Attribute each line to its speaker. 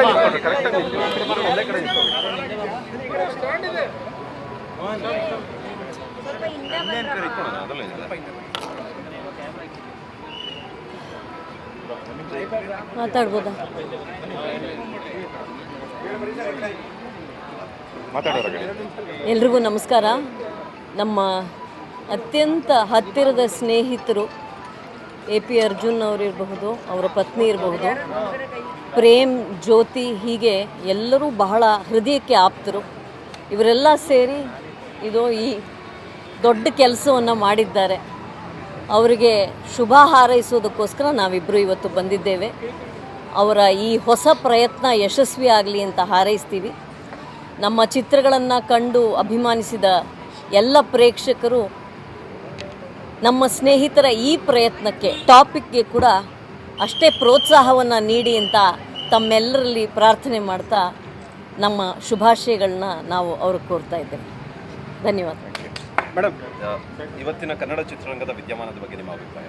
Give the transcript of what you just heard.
Speaker 1: ಕರೆಕ್ಟಾಗಿ ನಿಂತ್ಕೊಳ್ರಿ ಕರೆಕ್ಟಾಗಿ ನಿಂತ್ಕೊಳ್ಳಿ. ಒಂದೇ ಕಡೆ ನಿಂತ್ಕೊಳ್ಳಿ. ಇಟ್ಕೊಳ್ಳೋಣ ಅದರಲ್ಲೇ ಇದೆ
Speaker 2: ಮಾತಾಡ್ಬೋದಾ? ಎಲ್ರಿಗೂ ನಮಸ್ಕಾರ. ನಮ್ಮ ಅತ್ಯಂತ ಹತ್ತಿರದ ಸ್ನೇಹಿತರು ಎ ಪಿ ಅರ್ಜುನ್ ಅವರಿರಬಹುದು ಅವರ ಪತ್ನಿ ಇರಬಹುದು. ಪ್ರೇಮ್, ಜ್ಯೋತಿ ಹೀಗೆ ಎಲ್ಲರೂ ಬಹಳ ಹೃದಯಕ್ಕೆ ಆಪ್ತರು. ಇವರೆಲ್ಲ ಸೇರಿ ಇದು ಈ ದೊಡ್ಡ ಕೆಲಸವನ್ನು ಮಾಡಿದ್ದಾರೆ. ಅವರಿಗೆ ಶುಭ ಹಾರೈಸೋದಕ್ಕೋಸ್ಕರ ನಾವಿಬ್ಬರು ಇವತ್ತು ಬಂದಿದ್ದೇವೆ. ಅವರ ಈ ಹೊಸ ಪ್ರಯತ್ನ ಯಶಸ್ವಿ ಆಗಲಿ ಅಂತ ಹಾರೈಸ್ತೀವಿ. ನಮ್ಮ ಚಿತ್ರಗಳನ್ನು ಕಂಡು ಅಭಿಮಾನಿಸಿದ ಎಲ್ಲ ಪ್ರೇಕ್ಷಕರು ನಮ್ಮ ಸ್ನೇಹಿತರ ಈ ಪ್ರಯತ್ನಕ್ಕೆ ಟಾಪಿಕ್ಗೆ ಕೂಡ ಅಷ್ಟೇ ಪ್ರೋತ್ಸಾಹವನ್ನು ನೀಡಿ ಅಂತ ತಮ್ಮೆಲ್ಲರಲ್ಲಿ ಪ್ರಾರ್ಥನೆ ಮಾಡ್ತಾ ನಮ್ಮ ಶುಭಾಶಯಗಳನ್ನ ನಾವು ಅವ್ರಿಗೆ ಕೋರ್ತಾ ಇದ್ದೇವೆ. ಧನ್ಯವಾದ
Speaker 1: ಇವತ್ತಿನ ಕನ್ನಡ ಚಿತ್ರರಂಗದ ವಿದ್ಯಮಾನದ ಬಗ್ಗೆ ನಿಮ್ಮ ಅಭಿಪ್ರಾಯ?